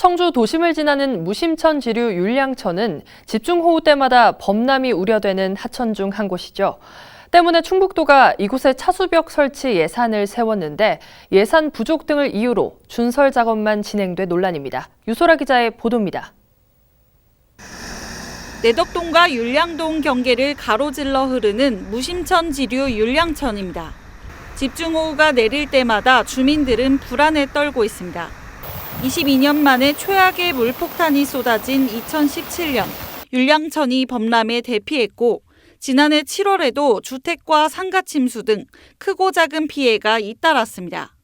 청주 도심을 지나는 무심천 지류 율량천은 집중호우 때마다 범람이 우려되는 하천 중 한 곳이죠. 때문에 충북도가 이곳에 차수벽 설치 예산을 세웠는데 예산 부족 등을 이유로 준설 작업만 진행돼 논란입니다. 유소라 기자의 보도입니다. 내덕동과 율량동 경계를 가로질러 흐르는 무심천 지류 율량천입니다. 집중호우가 내릴 때마다 주민들은 불안에 떨고 있습니다. 22년 만에 최악의 물폭탄이 쏟아진 2017년 율량천이 범람에 대피했고 지난해 7월에도 주택과 상가 침수 등 크고 작은 피해가 잇따랐습니다.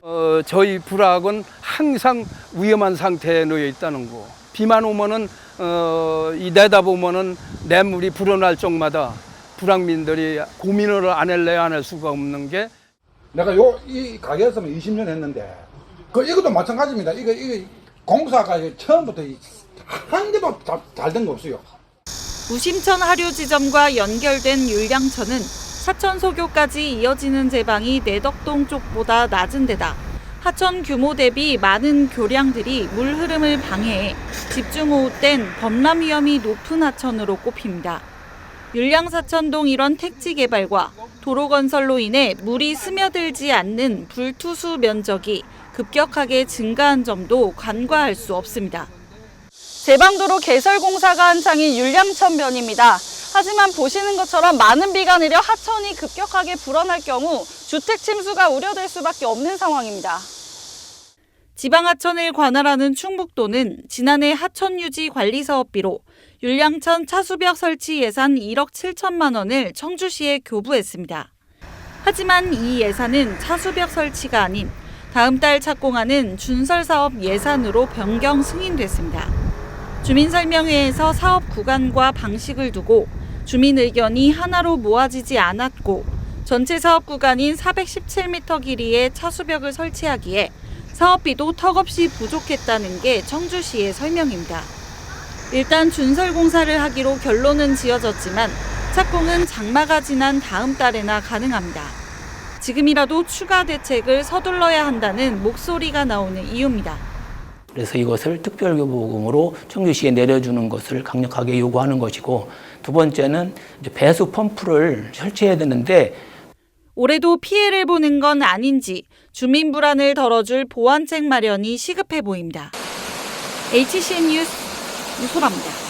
어, 저희 부락은 항상 위험한 상태에 놓여 있다는 거. 비만 오면은 어, 이 내다보면은 냇물이 불어날 적마다 불락민들이 고민을 안 할래야 안 할 수가 없는 게 내가 요 이 가게에서만 20년 했는데 그 이것도 마찬가지입니다. 이거 이거 공사가 처음부터 이- 한 개도 잘 된 거 없어요. 무심천 하류 지점과 연결된 율량천은 사천 소교까지 이어지는 제방이 내덕동 쪽보다 낮은 데다 하천 규모 대비 많은 교량들이 물 흐름을 방해해 집중호우 땐 범람 위험이 높은 하천으로 꼽힙니다. 율량사천동 일원 택지 개발과 도로 건설로 인해 물이 스며들지 않는 불투수 면적이 급격하게 증가한 점도 간과할 수 없습니다. 제방도로 개설 공사가 한창인 율량천변입니다. 하지만 보시는 것처럼 많은 비가 내려 하천이 급격하게 불어날 경우 주택 침수가 우려될 수밖에 없는 상황입니다. 지방하천을 관할하는 충북도는 지난해 하천 유지 관리 사업비로 율량천 차수벽 설치 예산 1억 7천만 원을 청주시에 교부했습니다. 하지만 이 예산은 차수벽 설치가 아닌 다음 달 착공하는 준설 사업 예산으로 변경 승인됐습니다. 주민설명회에서 사업 구간과 방식을 두고 주민 의견이 하나로 모아지지 않았고 전체 사업 구간인 417m 길이의 차수벽을 설치하기에 사업비도 턱없이 부족했다는 게 청주시의 설명입니다. 일단 준설 공사를 하기로 결론은 지어졌지만 착공은 장마가 지난 다음 달에나 가능합니다. 지금이라도 추가 대책을 서둘러야 한다는 목소리가 나오는 이유입니다. 그래서 이것을 특별교부금으로 청주시에 내려주는 것을 강력하게 요구하는 것이고 두 번째는 배수 펌프를 설치해야 되는데 올해도 피해를 보는 건 아닌지 주민 불안을 덜어줄 보완책 마련이 시급해 보입니다. HCN 뉴스 유소라입니다.